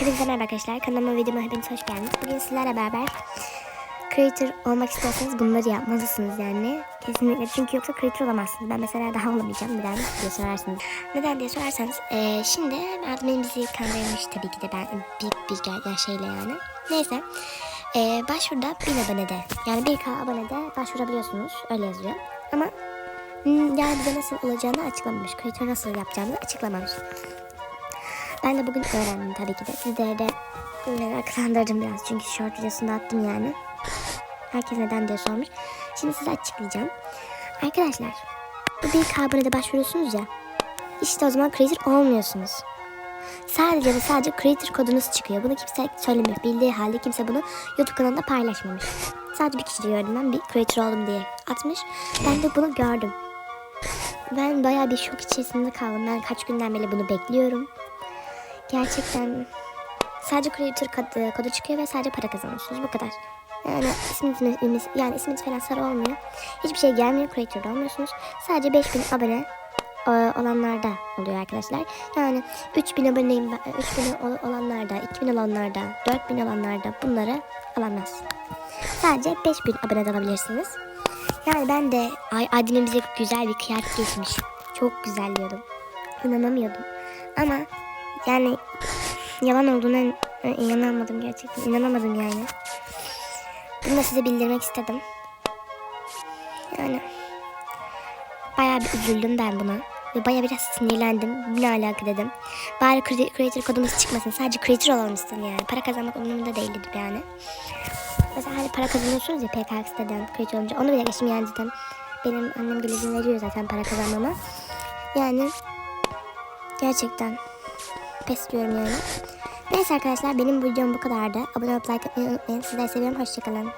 Hepinize merhaba arkadaşlar. Kanalıma videoma hepiniz hoş geldiniz. Bugün sizlerle beraber creator olmak istiyorsanız bunları yapmalısınız yani. Kesinlikle çünkü yoksa creator olamazsınız. Ben mesela daha olamayacağım. Neden diye sorarsınız. Neden diye sorarsanız eee, şimdi admin bizi kandırmış tabii ki de ben bir, bir ger- şeyle yani. Neyse. Eee başvuruda 1000 abonede yani 1k abonede başvurabiliyorsunuz. Öyle yazıyor. Ama hmm, yani bize nasıl olacağını açıklamamış. Creator nasıl yapacağını açıklamamış. Ben de bugün öğrendim tabii ki de. Sizlere de meraklandırdım biraz. Çünkü short videosunu attım yani. Herkes neden diye sormuş. Şimdi size açıklayacağım. Arkadaşlar bu bir karbonede başvuruyorsunuz ya. İşte o zaman creator olmuyorsunuz. Sadece ve sadece creator kodunuz çıkıyor. Bunu kimse söylemiyor. Bildiği halde kimse bunu YouTube kanalında paylaşmamış. Sadece bir kişi gördüm ben bir creator oldum diye atmış. Ben de bunu gördüm. Ben bayağı bir şok içerisinde kaldım. Ben kaç günden beri bunu bekliyorum. Gerçekten sadece creator kodu, kodu çıkıyor ve sadece para kazanıyorsunuz. Bu kadar. Yani isminiz, yani isminiz falan sarı olmuyor. Hiçbir şey gelmiyor. Creator'da olmuyorsunuz. Sadece 5000 abone e, olanlarda oluyor arkadaşlar. Yani 3000 aboneyim ben- 3000 ol- olanlarda, 2000 olanlarda, 4000 olanlarda bunları alamaz. Sadece 5000 abone alabilirsiniz. Yani ben de bize güzel bir kıyafet geçmiş. Çok güzel diyordum. İnanamıyordum. Ama yani yalan olduğuna e, inanamadım gerçekten. İnanamadım yani. Bunu da size bildirmek istedim. Yani bayağı bir üzüldüm ben buna. Ve bayağı biraz sinirlendim. Bu ne alaka dedim. Bari cre- creator kodumuz çıkmasın. Sadece creator olalım istedim yani. Para kazanmak umurumda değildi yani. Mesela hani para kazanıyorsunuz ya PKK siteden creator olunca. Onu bile geçtim yani zaten. Benim annem bile veriyor zaten para kazanmama. Yani gerçekten pes diyorum yani. Neyse arkadaşlar benim bu videom bu kadardı. Abone olup like atmayı unutmayın. Sizleri seviyorum. Hoşçakalın.